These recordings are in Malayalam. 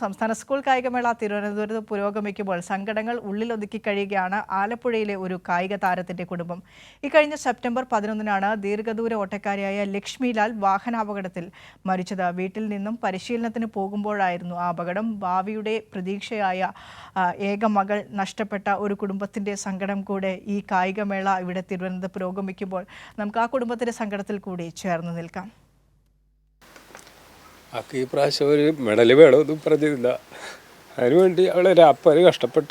സംസ്ഥാന സ്കൂൾ കായികമേള തിരുവനന്തപുരത്ത് പുരോഗമിക്കുമ്പോൾ സങ്കടങ്ങൾ ഉള്ളിലൊതുക്കി കഴിയുകയാണ് ആലപ്പുഴയിലെ ഒരു കായിക താരത്തിന്റെ കുടുംബം. ഇക്കഴിഞ്ഞ സെപ്റ്റംബർ പതിനൊന്നിനാണ് ദീർഘദൂര ഓട്ടക്കാരിയായ ലക്ഷ്മിലാൽ വാഹനാപകടത്തിൽ മരിച്ചത്. വീട്ടിൽ നിന്നും പരിശീലനത്തിന് പോകുമ്പോഴായിരുന്നു ആ അപകടം. ഭാവിയുടെ പ്രതീക്ഷയായ ഏക മകൾ നഷ്ടപ്പെട്ട ഒരു കുടുംബത്തിന്റെ സങ്കടം കൂടെ ഈ കായികമേള ഇവിടെ തിരുവനന്തപുരം പുരോഗമിക്കുമ്പോൾ നമുക്ക് ആ കുടുംബത്തിന്റെ സങ്കടത്തിൽ കൂടി ചേർന്ന് നിൽക്കാം. അവൾക്ക് ഈ പ്രാവശ്യം ഒരു മെഡൽ വേണമെന്നും പറഞ്ഞിരുന്നില്ല അതിനുവേണ്ടി അവളെ രാപ്പര് കഷ്ടപ്പെട്ട.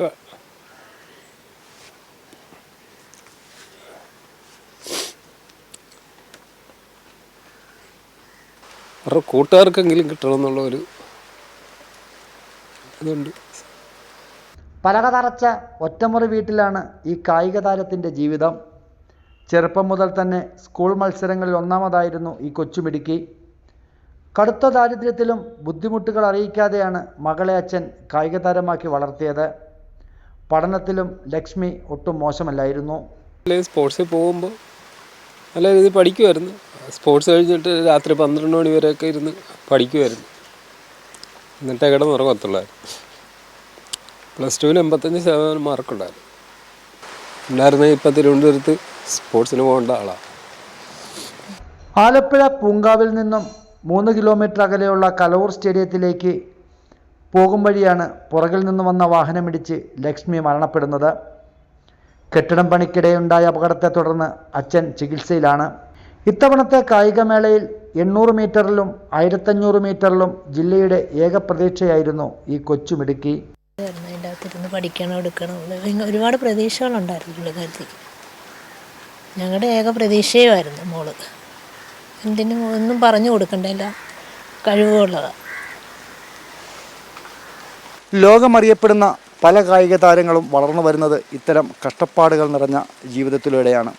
അവരുടെ കൂട്ടുകാർക്കെങ്കിലും കിട്ടണമെന്നുള്ള ഒരു ഇതുണ്ട്. പലക തറച്ച ഒറ്റമുറി വീട്ടിലാണ് ഈ കായിക താരത്തിന്റെ ജീവിതം. ചെറുപ്പം മുതൽ തന്നെ സ്കൂൾ മത്സരങ്ങളിൽ ഒന്നാമതായിരുന്നു ഈ കൊച്ചുമിടുക്കി. കടുത്ത ദാരിദ്ര്യത്തിലും ബുദ്ധിമുട്ടുകൾ അറിയിക്കാതെയാണ് മകളെ അച്ഛൻ കായിക താരമാക്കി വളർത്തിയത്. പഠനത്തിലും ലക്ഷ്മി ഒട്ടും മോശമല്ലായിരുന്നു. സ്പോർട്സിൽ പോകുമ്പോൾ നല്ല രീതിയിൽ പഠിക്കുമായിരുന്നു. സ്പോർട്സ് കഴിഞ്ഞിട്ട് രാത്രി പന്ത്രണ്ട് മണി വരെയൊക്കെ ഇരുന്ന് പഠിക്കുമായിരുന്നു. എന്നിട്ട് എന്നിട്ടേ കിടന്നുറങ്ങത്തുള്ളായിരുന്നു പ്ലസ് ടുവിന് എൺപത്തഞ്ച് ശതമാനം മാർക്കുണ്ടായിരുന്നു ഉണ്ടായിരുന്ന. ഇപ്പം തിരുവനന്തപുരത്ത് സ്പോർട്സിന് പോകേണ്ട ആളാണ് ആലപ്പുഴ പൂങ്കാവിൽ നിന്നും മൂന്ന് കിലോമീറ്റർ അകലെയുള്ള കലവൂർ സ്റ്റേഡിയത്തിലേക്ക് പോകും വഴിയാണ് പുറകിൽ നിന്ന് വന്ന വാഹനമിടിച്ച് ലക്ഷ്മി മരണപ്പെടുന്നത്. കെട്ടിടം പണിക്കിടെയുണ്ടായ അപകടത്തെ തുടർന്ന് അച്ഛൻ ചികിത്സയിലാണ്. ഇത്തവണത്തെ കായികമേളയിൽ എണ്ണൂറ് മീറ്ററിലും ആയിരത്തഞ്ഞൂറ് മീറ്ററിലും ജില്ലയുടെ ഏക പ്രതീക്ഷയായിരുന്നു ഈ കൊച്ചുമിടുക്കി അതിന്റെ എടുക്കണം. ഒരുപാട് പ്രതീക്ഷകളുണ്ടായിരുന്നു പുള്ളിക്കാരത്തേക്ക്. ഞങ്ങളുടെ ഏക പ്രതീക്ഷയുമായിരുന്നു മോൾ. എന്തിനും ഒന്നും പറഞ്ഞു കൊടുക്കണ്ടല്ല. കഴിവുള്ളതാണ് ലോകമറിയപ്പെടുന്ന പല കായിക താരങ്ങളും വളർന്നു വരുന്നത് ഇത്തരം കഷ്ടപ്പാടുകൾ നിറഞ്ഞ ജീവിതത്തിലൂടെയാണ്.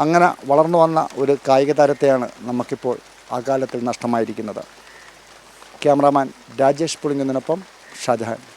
അങ്ങനെ വളർന്നു വന്ന ഒരു കായിക താരത്തെയാണ് നമുക്കിപ്പോൾ ആ കാലത്തിൽ നഷ്ടമായിരിക്കുന്നത്. ക്യാമറാമാൻ രാജേഷ് പുളിങ്ങുന്നതിനൊപ്പം ഷാജഹാൻ.